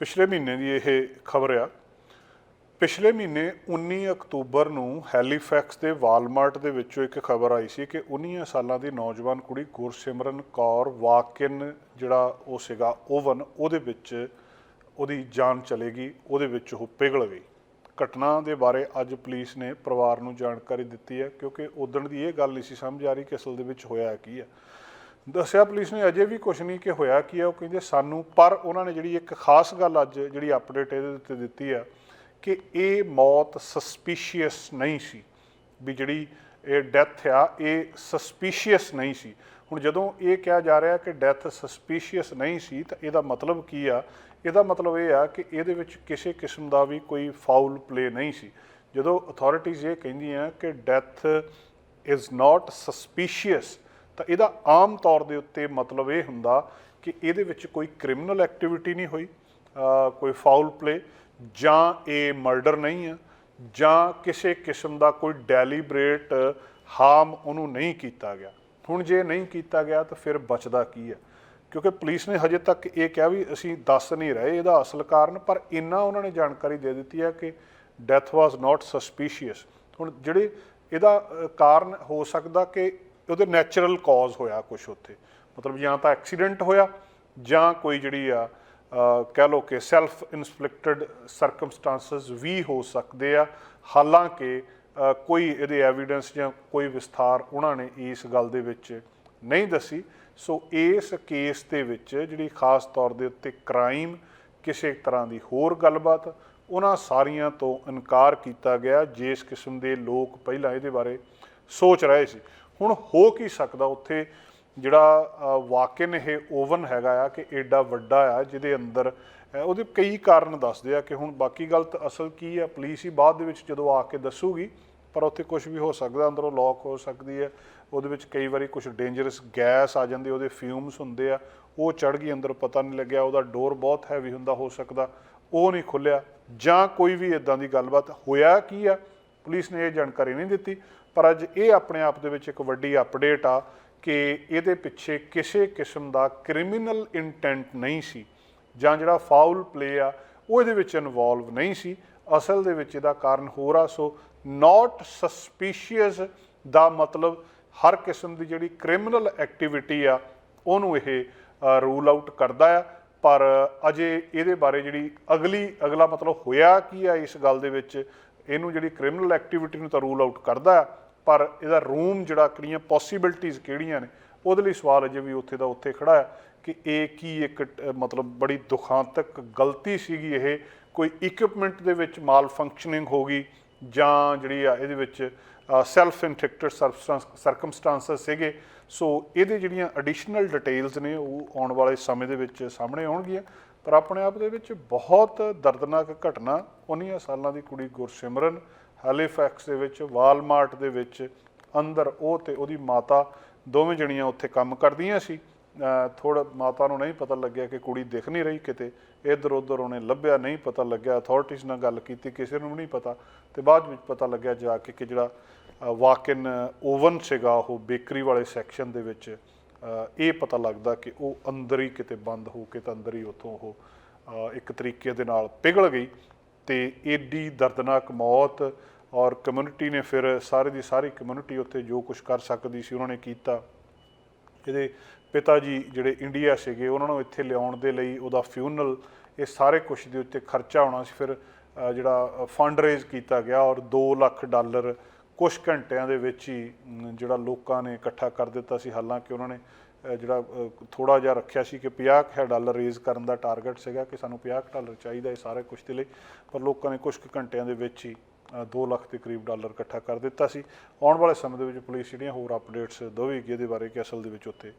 ਪਿਛਲੇ ਮਹੀਨੇ ਦੀ ਇਹ ਖਬਰ ਆ। ਪਿਛਲੇ ਮਹੀਨੇ 19 ਅਕਤੂਬਰ ਨੂੰ ਹੈਲੀਫੈਕਸ ਦੇ ਵਾਲਮਾਰਟ ਦੇ ਵਿੱਚੋਂ ਇੱਕ ਖਬਰ ਆਈ ਸੀ ਕਿ 19 ਸਾਲਾਂ ਦੀ ਨੌਜਵਾਨ ਕੁੜੀ ਗੁਰਸਿਮਰਨ ਕੌਰ ਵਾਕਿਨ ਜਿਹੜਾ ਉਹ ਸੀਗਾ ਓਵਨ, ਉਹਦੇ ਵਿੱਚ ਉਹਦੀ ਜਾਨ ਚਲੇਗੀ, ਉਹਦੇ ਵਿੱਚ ਉਹ ਪਿਘਲ ਗਈ। ਘਟਨਾ ਦੇ ਬਾਰੇ ਅੱਜ ਪੁਲਿਸ ਨੇ ਪਰਿਵਾਰ ਨੂੰ ਜਾਣਕਾਰੀ ਦਿੱਤੀ ਹੈ ਕਿਉਂਕਿ ਉਦਣ ਦੀ ਇਹ ਗੱਲ ਨਹੀਂ ਸੀ ਸਮਝ ਆ ਰਹੀ ਕਿ ਅਸਲ ਦੇ ਵਿੱਚ ਹੋਇਆ ਕੀ ਹੈ ਦੱਸਿਆ ਪੁਲਿਸ ਨੇ ਅਜੇ ਵੀ ਕੁਝ ਨਹੀਂ ਕਿ ਹੋਇਆ ਕੀ ਹੈ ਉਹ ਕਹਿੰਦੇ ਸਾਨੂੰ, ਪਰ ਉਹਨਾਂ ਨੇ ਜਿਹੜੀ ਇੱਕ ਖਾਸ ਗੱਲ ਅੱਜ ਜਿਹੜੀ ਅਪਡੇਟ ਇਹਦੇ ਉੱਤੇ ਦਿੱਤੀ ਆ ਕਿ ਇਹ ਮੌਤ ਸਸਪੀਸ਼ੀਅਸ ਨਹੀਂ ਸੀ। ਵੀ ਜਿਹੜੀ ਇਹ ਡੈਥ ਆ, ਇਹ ਸਸਪੀਸ਼ੀਅਸ ਨਹੀਂ ਸੀ। ਹੁਣ ਜਦੋਂ ਇਹ ਕਿਹਾ ਜਾ ਰਿਹਾ ਕਿ ਡੈਥ ਸਸਪੀਸ਼ੀਅਸ ਨਹੀਂ ਸੀ, ਤਾਂ ਇਹਦਾ ਮਤਲਬ ਕੀ ਆ? ਇਹਦਾ ਮਤਲਬ ਇਹ ਆ ਕਿ ਇਹਦੇ ਵਿੱਚ ਕਿਸੇ ਕਿਸਮ ਦਾ ਵੀ ਕੋਈ ਫਾਉਲ ਪਲੇ ਨਹੀਂ ਸੀ। ਜਦੋਂ ਅਥਾਰਟੀਜ਼ ਇਹ ਕਹਿੰਦੀਆਂ ਕਿ ਡੈਥ ਇਜ਼ ਨਾਟ ਸਸਪੀਸ਼ੀਅਸ ਤਾਂ ਇਹਦਾ ਆਮ ਤੌਰ ਦੇ ਉੱਤੇ ਮਤਲਬ ਇਹ ਹੁੰਦਾ ਕਿ ਇਹਦੇ ਵਿੱਚ ਕੋਈ ਕ੍ਰਿਮੀਨਲ ਐਕਟੀਵਿਟੀ ਨਹੀਂ ਹੋਈ ਕੋਈ ਫਾਉਲ ਪਲੇ ਜਾਂ ਇਹ ਮਰਡਰ ਨਹੀਂ ਹੈ, ਜਾਂ ਕਿਸੇ ਕਿਸਮ ਦਾ ਕੋਈ ਡੈਲੀਬਰੇਟ ਹਾਰਮ ਉਹਨੂੰ ਨਹੀਂ ਕੀਤਾ ਗਿਆ। ਹੁਣ ਜੇ ਨਹੀਂ ਕੀਤਾ ਗਿਆ ਤਾਂ ਫਿਰ ਬਚਦਾ ਕੀ ਹੈ? ਕਿਉਂਕਿ ਪੁਲਿਸ ਨੇ ਹਜੇ ਤੱਕ ਇਹ ਕਿਹਾ ਵੀ ਅਸੀਂ ਦੱਸ ਨਹੀਂ ਰਹੇ ਇਹਦਾ ਅਸਲ ਕਾਰਨ, ਪਰ ਇੰਨਾ ਉਹਨਾਂ ਨੇ ਜਾਣਕਾਰੀ ਦੇ ਦਿੱਤੀ ਹੈ ਕਿ ਡੈਥ ਵਾਸ ਨਾਟ ਸਸਪੀਸ਼ੀਅਸ ਹੁਣ ਜਿਹੜੇ ਇਹਦਾ ਕਾਰਨ ਹੋ ਸਕਦਾ ਕਿ ਉਹਦੇ ਨੈਚੁਰਲ ਕਾਜ਼ ਹੋਇਆ ਕੁਝ ਉੱਥੇ। ਮਤਲਬ ਜਾਂ ਤਾਂ ਐਕਸੀਡੈਂਟ ਹੋਇਆ ਜਾਂ ਕੋਈ ਜਿਹੜੀ ਆ ਕਹਿ ਲਓ ਕਿ ਸੈਲਫ ਇਨਫਲਿਕਟਡ ਸਰਕਮਸਟੈਂਸਸ ਵੀ ਹੋ ਸਕਦੇ ਆ। ਹਾਲਾਂਕਿ ਕੋਈ ਇਹਦੇ ਐਵੀਡੈਂਸ ਜਾਂ ਕੋਈ ਵਿਸਥਾਰ ਉਹਨਾਂ ਨੇ ਇਸ ਗੱਲ ਦੇ ਵਿੱਚ ਨਹੀਂ ਦੱਸੀ। ਸੋ ਇਸ ਕੇਸ ਦੇ ਵਿੱਚ ਜਿਹੜੀ ਖਾਸ ਤੌਰ ਦੇ ਉੱਤੇ ਕ੍ਰਾਈਮ ਕਿਸੇ ਤਰ੍ਹਾਂ ਦੀ ਹੋਰ ਗੱਲਬਾਤ, ਉਹਨਾਂ ਸਾਰੀਆਂ ਤੋਂ ਇਨਕਾਰ ਕੀਤਾ ਗਿਆ। ਜਿਸ ਕਿਸਮ ਦੇ ਲੋਕ ਪਹਿਲਾਂ ਇਹਦੇ ਬਾਰੇ ਸੋਚ ਰਹੇ ਸੀ। ਹੁਣ ਹੋ ਕੀ ਸਕਦਾ ਉੱਥੇ? ਜਿਹੜਾ ਅ, ਵਾਕਿਨ ਇਹ ਓਵਨ ਹੈਗਾ ਆ ਕਿ ਐਡਾ ਵੱਡਾ ਆ ਜਿਹਦੇ ਅੰਦਰ ਉਹਦੇ ਕਈ ਕਾਰਨ ਦੱਸਦੇ ਆ ਕਿ ਹੁਣ ਬਾਕੀ ਗੱਲ ਤਾਂ ਅਸਲ ਕੀ ਆ ਪੁਲਿਸ ਹੀ ਬਾਅਦ ਦੇ ਵਿੱਚ ਜਦੋਂ ਆ ਕੇ ਦੱਸੂਗੀ ਪਰ ਉੱਥੇ ਕੁਝ ਵੀ ਹੋ ਸਕਦਾ ਅੰਦਰੋਂ ਲੌਕ ਹੋ ਸਕਦੀ ਹੈ ਉਹਦੇ ਵਿੱਚ ਕਈ ਵਾਰੀ ਕੁਝ ਡੇਂਜਰਸ ਗੈਸ ਆ ਜਾਂਦੀ ਉਹਦੇ ਫਿਊਮਸ ਹੁੰਦੇ ਆ ਉਹ ਚੜ ਗਈ ਅੰਦਰ ਪਤਾ ਨਹੀਂ ਲੱਗਿਆ ਉਹਦਾ ਡੋਰ ਬਹੁਤ ਹੈਵੀ ਹੁੰਦਾ ਹੋ ਸਕਦਾ ਉਹ ਨਹੀਂ ਖੁੱਲਿਆ ਜਾਂ ਕੋਈ ਵੀ ਇਦਾਂ ਦੀ ਗੱਲਬਾਤ ਹੋਇਆ ਕੀ ਆ ਪੁਲਿਸ ਨੇ ਇਹ ਜਾਣਕਾਰੀ ਨਹੀਂ ਦਿੱਤੀ, ਪਰ ਅੱਜ ਇਹ ਆਪਣੇ ਆਪ ਦੇ ਵਿੱਚ ਇੱਕ ਵੱਡੀ ਅਪਡੇਟ ਆ ਕਿ ਇਹਦੇ ਪਿੱਛੇ ਕਿਸੇ ਕਿਸਮ ਦਾ ਕ੍ਰਿਮੀਨਲ ਇੰਟੈਂਟ ਨਹੀਂ ਸੀ, ਜਾਂ ਜਿਹੜਾ ਫਾਉਲ ਪਲੇ ਆ, ਉਹ ਇਹਦੇ ਵਿੱਚ ਇਨਵੋਲਵ ਨਹੀਂ ਸੀ। ਅਸਲ ਦੇ ਵਿੱਚ ਇਹਦਾ ਕਾਰਨ ਹੋਰ ਆ, ਸੋ ਨਾਟ ਸਸਪੀਸ਼ੀਅਸ ਦਾ ਮਤਲਬ ਹਰ ਕਿਸਮ ਦੀ ਜਿਹੜੀ ਕ੍ਰਿਮੀਨਲ ਐਕਟੀਵਿਟੀ ਆ, ਉਹਨੂੰ ਇਹ ਰੂਲ ਆਊਟ ਕਰਦਾ ਆ। ਪਰ ਅਜੇ ਇਹਦੇ ਬਾਰੇ ਜਿਹੜੀ ਅਗਲੀ, ਅਗਲਾ ਮਤਲਬ ਹੋਇਆ ਕੀ ਆ ਇਸ ਗੱਲ ਦੇ ਵਿੱਚ ਇਹਨੂੰ ਜਿਹੜੀ ਕ੍ਰਿਮੀਨਲ ਐਕਟੀਵਿਟੀ ਨੂੰ ਤਾਂ ਰੂਲ ਆਊਟ ਕਰਦਾ ਪਰ ਇਹਦਾ ਰੂਮ ਜਿਹੜਾ ਕਿਹੜੀਆਂ ਪੋਸੀਬਿਲਟੀਆਂ ਕਿਹੜੀਆਂ ਨੇ ਉਹਦੇ ਲਈ ਸਵਾਲ ਅਜੇ ਵੀ ਉੱਥੇ ਦਾ ਉੱਥੇ ਖੜਾ ਹੈ ਕਿ ਇਹ ਕੀ ਇੱਕ ਅ, ਮਤਲਬ ਬੜੀ ਦੁਖਾਂਤਕ ਗਲਤੀ ਸੀਗੀ ਇਹ? ਕੋਈ ਇਕਵਿਪਮੈਂਟ ਦੇ ਵਿੱਚ ਮਾਲ ਫੰਕਸ਼ਨਿੰਗ ਹੋ ਗਈ ਜਾਂ ਜਿਹੜੀ ਆ ਇਹਦੇ ਵਿੱਚ ਸੈਲਫ ਇਨਫੈਕਟਡ ਸਰਕਮਸਟੈਂਸਸ ਸੀਗੇ? ਸੋ ਇਹਦੇ ਜਿਹੜੀਆਂ ਐਡੀਸ਼ਨਲ ਡਿਟੇਲਸ ਨੇ ਉਹ ਆਉਣ ਵਾਲੇ ਸਮੇਂ ਦੇ ਵਿੱਚ ਸਾਹਮਣੇ ਆਉਣਗੀਆਂ। ਪਰ ਆਪਣੇ ਆਪ ਦੇ ਵਿੱਚ ਬਹੁਤ ਦਰਦਨਾਕ ਘਟਨਾ 19 ਸਾਲਾਂ ਦੀ ਕੁੜੀ ਗੁਰਸਿਮਰਨ ਹੈਲੀਫੈਕਸ ਦੇ ਵਿੱਚ ਵਾਲਮਾਰਟ ਦੇ ਵਿੱਚ, ਅੰਦਰ ਉਹ ਤੇ ਉਹਦੀ ਮਾਤਾ ਦੋਵੇਂ ਜਣੀਆਂ ਉੱਥੇ ਕੰਮ ਕਰਦੀਆਂ ਸੀ। ਥੋੜਾ ਮਾਤਾ ਨੂੰ ਨਹੀਂ ਪਤਾ ਲੱਗਿਆ ਕਿ ਕੁੜੀ ਦਿਖ ਨਹੀਂ ਰਹੀ ਕਿਤੇ। ਇੱਧਰ ਉੱਧਰ ਉਹਨੇ ਲੱਭਿਆ, ਨਹੀਂ ਪਤਾ ਲੱਗਿਆ। ਅਥਾਰਟੀਜ਼ ਨਾਲ ਗੱਲ ਕੀਤੀ, ਕਿਸੇ ਨੂੰ ਵੀ ਨਹੀਂ ਪਤਾ। ਤੇ ਬਾਅਦ ਵਿੱਚ ਪਤਾ ਲੱਗਿਆ ਜਾ ਕੇ ਕਿ ਜਿਹੜਾ ਵਾਕਿਨ ਓਵਨ ਸੀਗਾ ਉਹ ਬੇਕਰੀ ਵਾਲੇ ਸੈਕਸ਼ਨ ਦੇ ਵਿੱਚ। ਇਹ ਪਤਾ ਲੱਗਦਾ ਕਿ ਉਹ ਅੰਦਰ ਹੀ ਕਿਤੇ ਬੰਦ ਹੋ ਕੇ ਤਾਂ ਅੰਦਰ ਹੀ ਉੱਥੋਂ ਉਹ ਇੱਕ ਤਰੀਕੇ ਦੇ ਨਾਲ ਪਿਘਲ ਗਈ ਤੇ ਏਡੀ ਦਰਦਨਾਕ ਮੌਤ ਔਰ ਕਮਿਊਨਿਟੀ ਨੇ ਫਿਰ ਸਾਰੇ ਦੀ ਸਾਰੀ ਕਮਿਊਨਿਟੀ ਉੱਥੇ ਜੋ ਕੁਝ ਕਰ ਸਕਦੀ ਸੀ ਉਹਨਾਂ ਨੇ ਕੀਤਾ। ਇਹਦੇ ਪਿਤਾ ਜੀ ਜਿਹੜੇ ਇੰਡੀਆ ਸੀਗੇ, ਉਹਨਾਂ ਨੂੰ ਇੱਥੇ ਲਿਆਉਣ ਦੇ ਲਈ ਉਹਦਾ ਫਿਊਨਲ ਇਹ ਸਾਰੇ ਕੁਝ ਦੇ ਉੱਤੇ ਖਰਚਾ ਹੋਣਾ ਸੀ। ਫਿਰ ਜਿਹੜਾ ਫੰਡ ਰੇਜ਼ ਕੀਤਾ ਗਿਆ ਔਰ 2 ਲੱਖ ਡਾਲਰ ਕੁਝ ਘੰਟਿਆਂ ਦੇ ਵਿੱਚ ਹੀ ਜਿਹੜਾ ਲੋਕਾਂ ਨੇ ਇਕੱਠਾ ਕਰ ਦਿੱਤਾ ਸੀ, ਹਾਲਾਂਕਿ ਉਹਨਾਂ ਨੇ ਜਿਹੜਾ ਥੋੜਾ ਜਿਹਾ ਰੱਖਿਆ ਸੀ ਕਿ 50 ਡਾਲਰ ਰੇਜ਼ ਕਰਨ ਦਾ ਟਾਰਗੇਟ ਸੀਗਾ ਕਿ ਸਾਨੂੰ 50 ਡਾਲਰ ਚਾਹੀਦਾ ਇਹ ਸਾਰੇ ਕੁਝ ਦੇ ਲਈ, ਪਰ ਲੋਕਾਂ ਨੇ ਕੁਝ ਕੁ ਘੰਟਿਆਂ ਦੇ ਵਿੱਚ ਹੀ 2 ਲੱਖ ਦੇ ਕਰੀਬ ਡਾਲਰ ਇਕੱਠਾ ਕਰ ਦਿੱਤਾ ਸੀ। ਆਉਣ ਵਾਲੇ ਸਮੇਂ ਦੇ ਵਿੱਚ ਪੁਲਿਸ ਜਿਹੜੀਆਂ ਹੋਰ ਅਪਡੇਟਸ ਦੇਵੇਗੀ, ਇਹਦੇ ਬਾਰੇ ਕਿ ਅਸਲ ਦੇ ਵਿੱਚ ਉੱਥੇ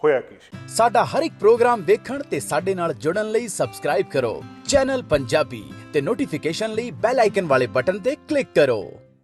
ਹੋਇਆ ਕੀ ਸੀ। ਸਾਡਾ ਹਰ ਇੱਕ ਪ੍ਰੋਗਰਾਮ ਦੇਖਣ ਤੇ ਸਾਡੇ ਨਾਲ ਜੁੜਨ ਲਈ ਸਬਸਕ੍ਰਾਈਬ ਕਰੋ। ਚੈਨਲ ਪੰਜਾਬੀ ਤੇ ਨੋਟੀਫਿਕੇਸ਼ਨ ਲਈ ਬੈਲ ਆਈਕਨ ਵਾਲੇ ਬਟਨ ਤੇ ਕਲਿੱਕ ਕਰੋ।